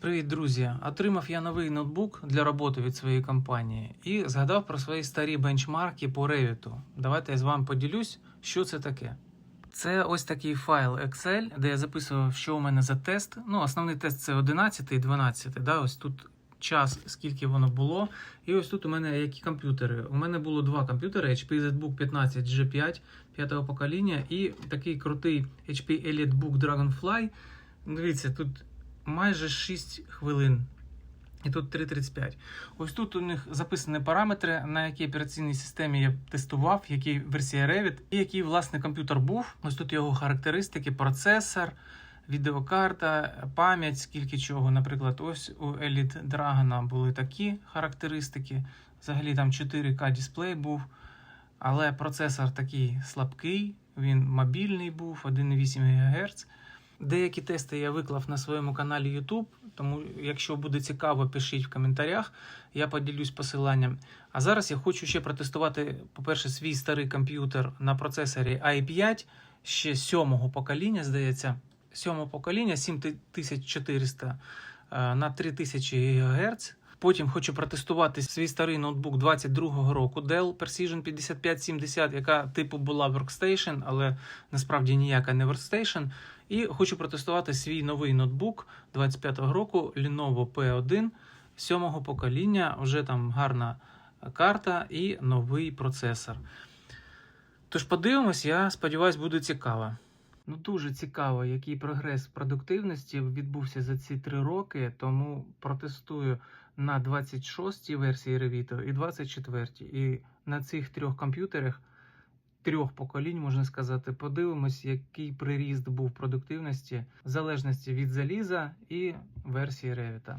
Привіт, друзі! Отримав я новий ноутбук для роботи від своєї компанії і згадав про свої старі бенчмарки по Revit. Давайте я з вами поділюсь, що це таке. Це ось такий файл Excel, де я записував, що у мене за тест. Ну, основний тест це 11 і 12. Да? Ось тут час, скільки воно було. І ось тут у мене які комп'ютери. У мене було два комп'ютери: HP ZBook 15 G5 п'ятого покоління і такий крутий HP EliteBook Dragonfly. Дивіться, тут майже 6 хвилин. І тут 3.35. Ось тут у них записані параметри, на якій операційній системі я тестував, який версія Revit, і який власне комп'ютер був. Ось тут його характеристики, процесор, відеокарта, пам'ять, скільки чого. Наприклад, ось у Elite Dragon були такі характеристики. Взагалі там 4К дисплей був, але процесор такий слабкий, він мобільний був, 1,8 ГГц. Деякі тести я виклав на своєму каналі YouTube, тому якщо буде цікаво, пишіть в коментарях, я поділюсь посиланням. А зараз я хочу ще протестувати, по-перше, свій старий комп'ютер на процесорі i5 ще сьомого покоління, здається, сьомого покоління 7400 е, на 3000 ГГц. Потім хочу протестувати свій старий ноутбук 22-го року Dell Precision 5570, яка типу була Workstation, але насправді ніяка не Workstation. І хочу протестувати свій новий ноутбук 25-го року Lenovo P1 сьомого покоління. Вже там гарна карта і новий процесор. Тож подивимось, я сподіваюся, буде цікаво. Ну, дуже цікаво, який прогрес продуктивності відбувся за ці три роки, тому протестую на 26-й версії Revito і 24-й. І на цих трьох комп'ютерах трьох поколінь, можна сказати, подивимось, який приріст був продуктивності в залежності від заліза і версії Revit.